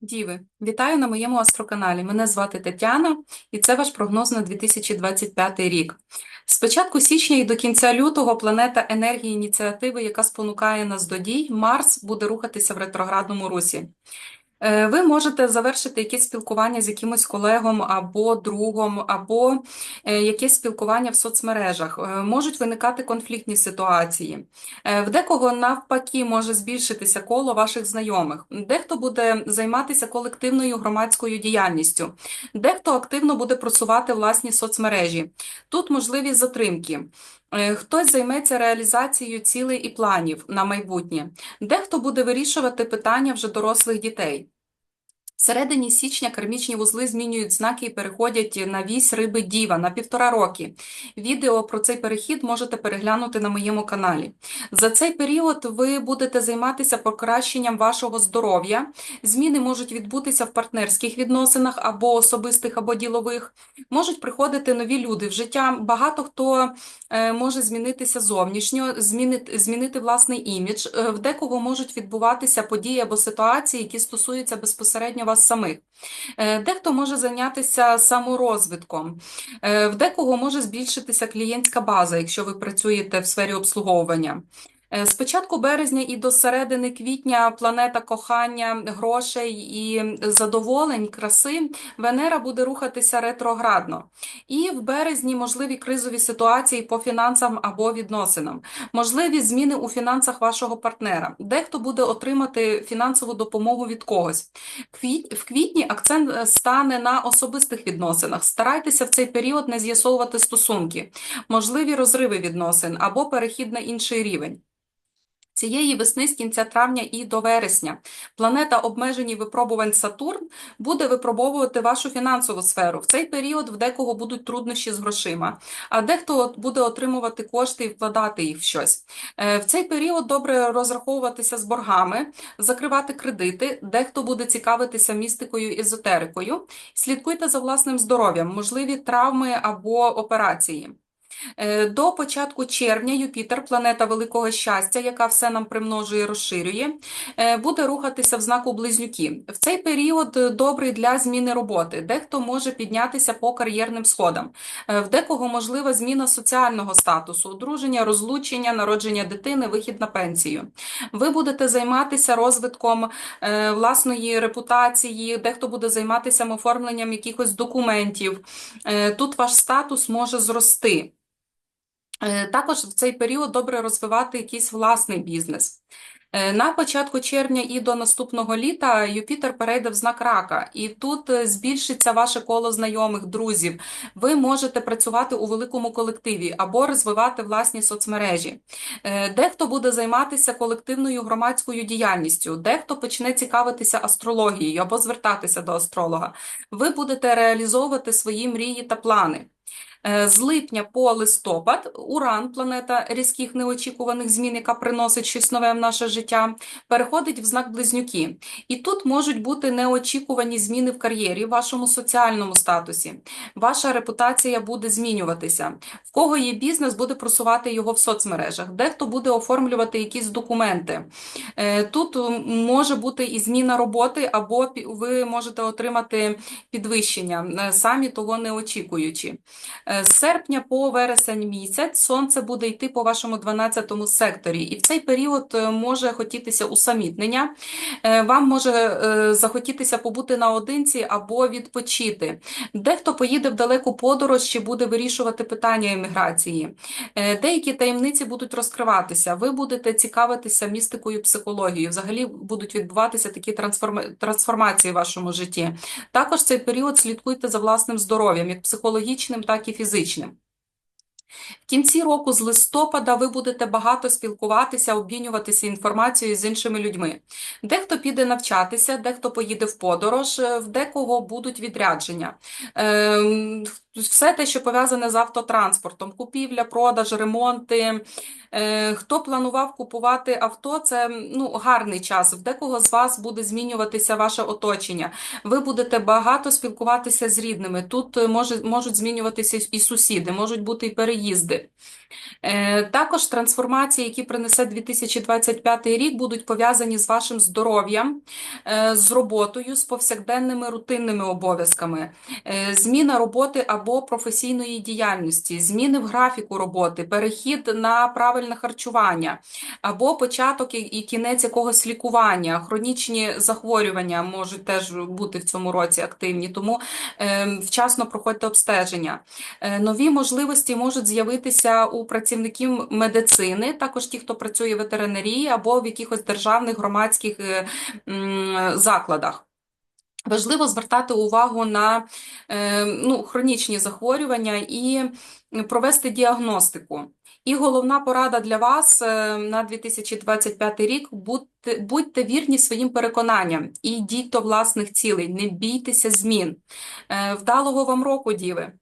Діви, вітаю на моєму астроканалі. Мене звати Тетяна, і це ваш прогноз на 2025 рік. З початку січня і до кінця лютого планета енергії ініціативи, яка спонукає нас до дій, Марс буде рухатися в ретроградному русі. Е, Ви можете завершити якесь спілкування з якимось колегом або другом, або е, якесь спілкування в соцмережах. Е, Можуть виникати конфліктні ситуації. В декого навпаки може збільшитися коло ваших знайомих. Дехто буде займатися колективною громадською діяльністю, дехто активно буде просувати власні соцмережі. Тут можливі затримки. Е, Хтось займеться реалізацією цілей і планів на майбутнє. Дехто буде вирішувати питання вже дорослих дітей. В середині січня кармічні вузли змінюють знаки і переходять на вісь риби Діва на півтора роки. Відео про цей перехід можете переглянути на моєму каналі. За цей період ви будете займатися покращенням вашого здоров'я. Зміни можуть відбутися в партнерських відносинах або особистих, або ділових. Можуть приходити нові люди в життя. Багато хто е, може змінитися зовнішньо, змінити, змінити власний імідж. Е, В декого можуть відбуватися події або ситуації, які стосуються безпосередньо вас самих. Е, Дехто може зайнятися саморозвитком, Е, в декого може збільшитися клієнтська база, якщо ви працюєте в сфері обслуговування. Е, З початку березня і до середини квітня планета кохання, грошей і задоволень, краси, Венера буде рухатися ретроградно. І в березні можливі кризові ситуації по фінансам або відносинам, можливі зміни у фінансах вашого партнера. Дехто буде отримати фінансову допомогу від когось. В квітні акцент е, стане на особистих відносинах. Старайтеся в цей період не з'ясовувати стосунки, можливі розриви відносин або перехід на інший рівень. Цієї весни з кінця травня і до вересня планета обмежені випробувань Сатурн буде випробовувати вашу фінансову сферу. В цей період в декого будуть труднощі з грошима, а дехто буде отримувати кошти і вкладати їх в щось. Е, В цей період добре розраховуватися з боргами, закривати кредити, дехто буде цікавитися містикою, езотерикою. Слідкуйте за власним здоров'ям, можливі травми або операції. Е, До початку червня Юпітер, планета великого щастя, яка все нам примножує, розширює, е, буде рухатися в знаку Близнюки. В цей період добрий для зміни роботи. Дехто може піднятися по кар'єрним сходам. Е, В декого можлива зміна соціального статусу, одруження, розлучення, народження дитини, вихід на пенсію. Ви будете займатися розвитком власної репутації, дехто буде займатися оформленням якихось документів. Тут ваш статус може зрости. Е, Також в цей період добре розвивати якийсь власний бізнес. Е, На початку червня і до наступного літа Юпітер перейде в знак рака, і тут е, збільшиться ваше коло знайомих, друзів. Ви можете працювати у великому колективі або розвивати власні соцмережі. Дехто буде займатися колективною громадською діяльністю, дехто почне цікавитися астрологією або звертатися до астролога. Ви будете реалізовувати свої мрії та плани. Е, З липня по листопад Уран, планета різких неочікуваних змін, яка приносить щось нове в наше життя, переходить в знак Близнюки. І тут можуть бути неочікувані зміни в кар'єрі, в вашому соціальному статусі. Ваша репутація буде змінюватися. В кого є бізнес, буде просувати його в соцмережах. Дехто буде оформлювати якісь документи. Е, Тут може бути і зміна роботи, або ви можете отримати підвищення, е, самі того не очікуючи. Е, З серпня по вересень місяць сонце буде йти по вашому 12 секторі, і в цей період е, може хотітися усамітнення, е, вам може захотітися побути наодинці або відпочити. Дехто поїде в далеку подорож чи буде вирішувати питання еміграції. Деякі таємниці будуть розкриватися. Ви будете цікавитися містикою, психологією. Взагалі будуть відбуватися такі трансформ- трансформації в вашому житті. Також цей період слідкуйте за власним здоров'ям, як психологічним, так і фізичним. В кінці року з листопада ви будете багато спілкуватися, обмінюватися інформацією з іншими людьми. Дехто піде навчатися, дехто поїде в подорож, е, в декого будуть відрядження. Ем, Все те, що пов'язане з автотранспортом, купівля, продаж, ремонти. Е, Хто планував купувати авто, це ну, гарний час. В декого з вас буде змінюватися ваше оточення. Ви будете багато спілкуватися з рідними. Тут е, можуть змінюватися і сусіди, можуть бути і переїзди. Е, Також трансформації, які принесе 2025 рік, будуть пов'язані з вашим здоров'ям, е, з роботою, з повсякденними рутинними обов'язками, Е, зміна роботи або професійної діяльності, зміни в графіку роботи, перехід на правильне харчування, або початок і- кінець якогось лікування, хронічні захворювання можуть теж бути в цьому році активні, тому е, вчасно проходьте обстеження. Нові можливості можуть з'явитися у працівників медицини, також ті, хто працює в ветеринарії або в якихось державних громадських е, закладах. Важливо звертати увагу на е, ну, хронічні захворювання і провести діагностику. І головна порада для вас е, на 2025 рік будьте, будьте вірні своїм переконанням і йдіть до власних цілей, не бійтеся змін. Вдалого вам року, діви!